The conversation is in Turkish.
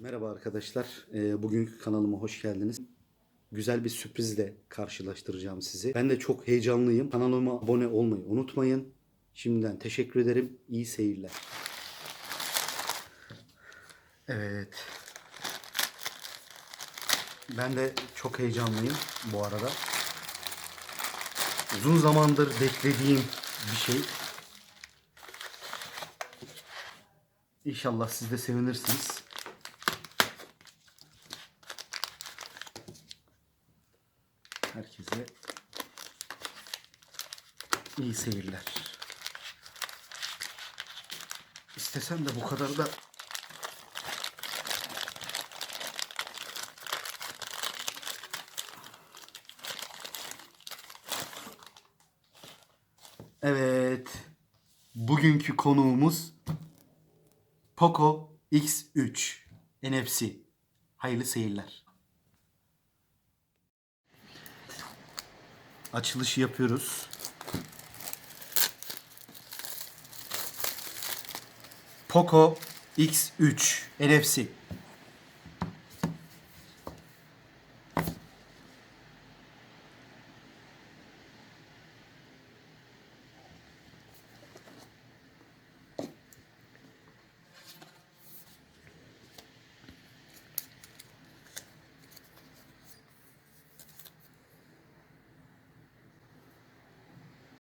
Merhaba arkadaşlar. Ee, bugünkü kanalıma hoş geldiniz. Güzel bir sürprizle karşılaştıracağım sizi. Ben de çok heyecanlıyım. Kanalıma abone olmayı unutmayın. Şimdiden teşekkür ederim. İyi seyirler. Evet. Ben de çok heyecanlıyım bu arada. Uzun zamandır beklediğim bir şey. İnşallah siz de sevinirsiniz. Herkese iyi seyirler. İstesem de bu kadar da Evet. Bugünkü konuğumuz Poco X3 NFC. Hayırlı seyirler. Açılışı yapıyoruz. Poco X3 NFC.